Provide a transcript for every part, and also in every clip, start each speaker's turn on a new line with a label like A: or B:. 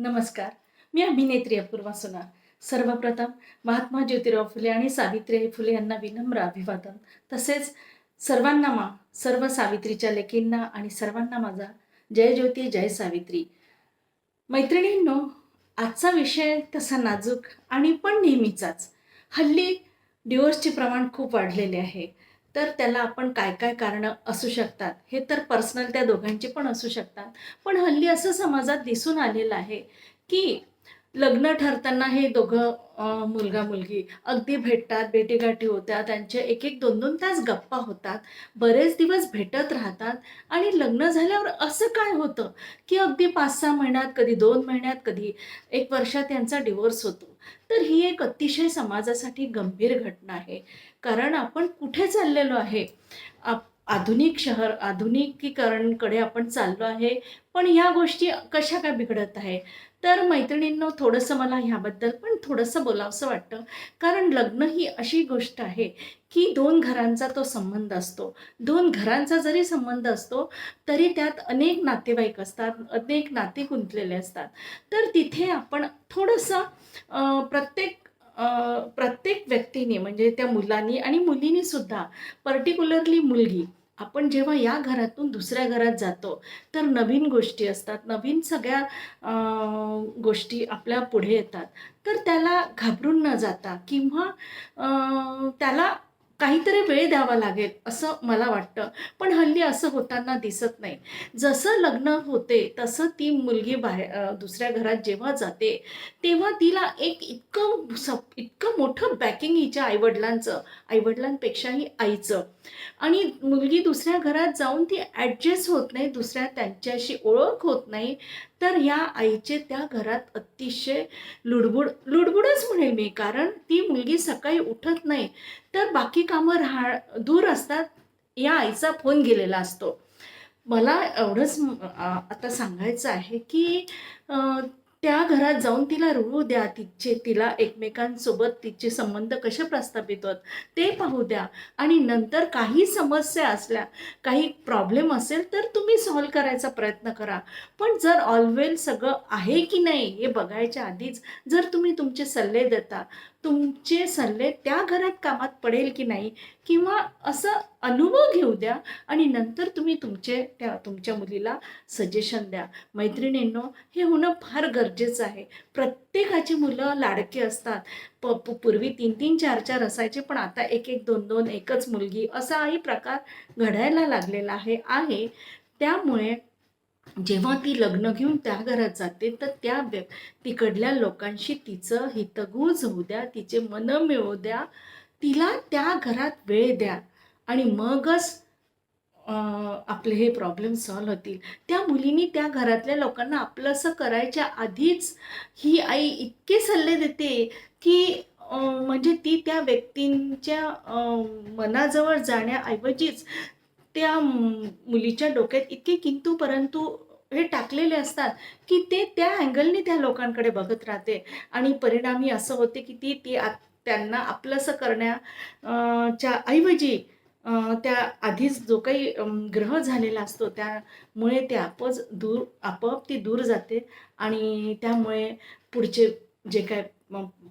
A: नमस्कार. मी अभिनेत्री अपूर्वा सोनार. सर्वप्रथम महात्मा ज्योतिराव फुले आणि सावित्रीबाई फुले यांना विनम्र अभिवादन. तसेच सर्वांना मा सर्व सावित्रीच्या लेखींना आणि सर्वांना माझा जय ज्योती जय सावित्री. मैत्रिणींनो आजचा विषय तसा नाजूक आणि पण नेहमीचाच. हल्ली डिवोर्सचे प्रमाण खूप वाढलेले आहे. तर त्याला आपण काय काय कारणं असू शकतात? हे तर पर्सनल त्या दोघांची पण असू शकतात. पण हल्ली असं समाजात दिसून आलेलं आहे की लग्न ठरताना हे दोघं मुलगा मुलगी. अगदी भेटतात भेटीगाठी होत्या त्यांचे एक एक दोन दोन तास गप्पा होतात. बरेच दिवस भेटत राहतात. आणि लग्न झाल्यावर असं काय होतं की अगदी पाच सहा महिन्यात कधी दोन महिन्यात कधी एक वर्षात यांचा डिवोर्स होतो. तर ही एक अतिशय समाजासाठी गंभीर घटना आहे. कारण आपण कुठे चाललेलो आहे? आप आधुनिक शहर आधुनिकीकरणकडे आपण चाललो आहे. पण ह्या गोष्टी कशा काय बिघडत आहे तर मैत्रिणींनो थोडंसं मला ह्याबद्दल पण थोडंसं बोलावंसं वाटतं. कारण लग्न ही अशी गोष्ट आहे की दोन घरांचा तो संबंध असतो. दोन घरांचा जरी संबंध असतो तरी त्यात अनेक नातेवाईक असतात अनेक नाते गुंतलेले असतात. तर तिथे आपण थोडंसं प्रत्येक प्रत्येक व्यक्तीने म्हणजे त्या मुलांनी आणि मुलीनीसुद्धा पर्टिक्युलरली मुलगी आपण जेव्हा या घरातून दुसऱ्या घरात जातो तर नवीन गोष्टी असतात नवीन सगळ्या गोष्टी आपल्या पुढे येतात. तर त्याला घाबरून न जाता किंवा त्याला काहीतरी वेळ द्यावा लागेल असं मला वाटतं. पण हल्ली असं होताना दिसत नाही. जसं लग्न होते तसं ती मुलगी बाहेर दुसऱ्या घरात जेव्हा जाते तेव्हा तिला एक इतकं सप इतकं मोठं बॅकिंग हिच्या आईवडिलांचं आईवडिलांपेक्षाही आईचं. आणि मुलगी दुसऱ्या घरात जाऊन ती ॲडजस्ट होत नाही दुसऱ्या त्यांच्याशी ओळख होत नाही. तर ह्या आईचे त्या घरात अतिशय लुडबुड लुडबुडच म्हणेल मी कारण ती मुलगी सकाळी उठत नाही. तर बाकी कामं राहा दूर असतात या आईचा फोन गेलेला असतो. मला एवढंच आता सांगायचं आहे की त्या घरात जाऊन तिला रुळू द्या. तिचे तिला एकमेकांसोबत तिचे संबंध कसे प्रस्थापित होत ते पाहू द्या. आणि नंतर काही समस्या असल्या काही प्रॉब्लेम असेल तर तुम्ही सॉल्व्ह करायचा प्रयत्न करा. पण जर ऑलवेल सगळं आहे की नाही हे बघायच्या आधीच जर तुम्ही तुमचे सल्ले देता तुमचे सल्ले त्या घरात कामात पडेल की नाही? किंवा असं अनुभव घेऊ द्या आणि नंतर तुम्ही तुमचे त्या तुमच्या मुलीला सजेशन द्या. मैत्रिणींनो हे होणं फार गरजेचं आहे. प्रत्येकाची मुलं लाडकी असतात. प प- पूर्वी तीन तीन चार चार असायचे पण आता एक एक दोन दोन एकच मुलगी असाही प्रकार घडायला लागलेला आहे आहे. त्यामुळे जेव्हा ती लग्न घेऊन त्या घरात जाते तर त्या व्य तिकडल्या लोकांशी तिचं हितगुज होऊ द्या तिचे मन मिळवू द्या तिला त्या घरात वेळ द्या. आणि मगच अं, आपले हे प्रॉब्लेम सॉल्व होतील. त्या मुलीनी त्या घरातल्या लोकांना आपलंसं करायच्या आधीच ही आई इतके सल्ले देते की म्हणजे ती त्या व्यक्तींच्या मनाजवळ जाण्याऐवजीच त्या मुलीच्या डोक्यात इतके किंतू परंतु हे टाकलेले असतात की ते त्या अँगलने त्या लोकांकडे बघत राहते. आणि परिणामी असं होते की ती ती आ- त्यांना आपलंसं करण्या च्या ऐवजी त्या आधीच जो काही ग्रह झालेला असतो त्यामुळे ते आपच दूर आपोआप ती दूर जाते. आणि त्यामुळे पुढचे जे काय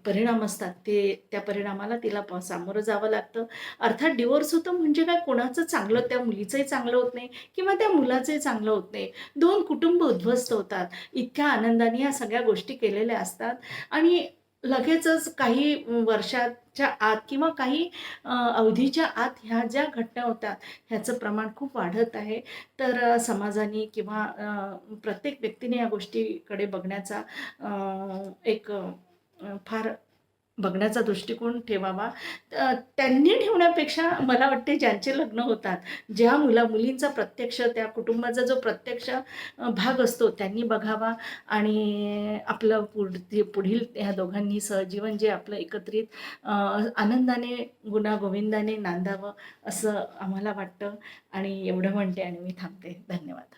A: परिणाम असतात ते त्या परिणामाला तिला सामोरं जावं लागतं. अर्थात डिवोर्स होतं म्हणजे काय? कोणाचं चांगलं त्या मुलीचंही चांगलं होत नाही किंवा त्या मुलाचंही चांगलं होत नाही. दोन कुटुंब उद्ध्वस्त होतात. इतक्या आनंदाने या सगळ्या गोष्टी केलेल्या असतात. आणि लगेचच काही वर्षाच्या आत किंवा काही अवधीच्या आत ह्या ज्या घटना होतात ह्याचं प्रमाण खूप वाढत आहे. तर समाजाने किंवा प्रत्येक व्यक्तीने या गोष्टीकडे बघण्याचा एक फार बघण्याचा दृष्टिकोन ठेवावा. त्यांनी ठेवण्यापेक्षा मला वाटते ज्यांचे लग्न होतात ज्या मुला मुलींचा प्रत्यक्ष त्या कुटुंबाचा जो प्रत्यक्ष भाग असतो त्यांनी बघावा आणि आपलं पुढ पुढील ह्या दोघांनी सहजीवन जे आपलं एकत्रित आनंदाने गुणागोविंदाने नांदावं असं आम्हाला वाटतं. आणि एवढं म्हणते आणि मी थांबते. धन्यवाद.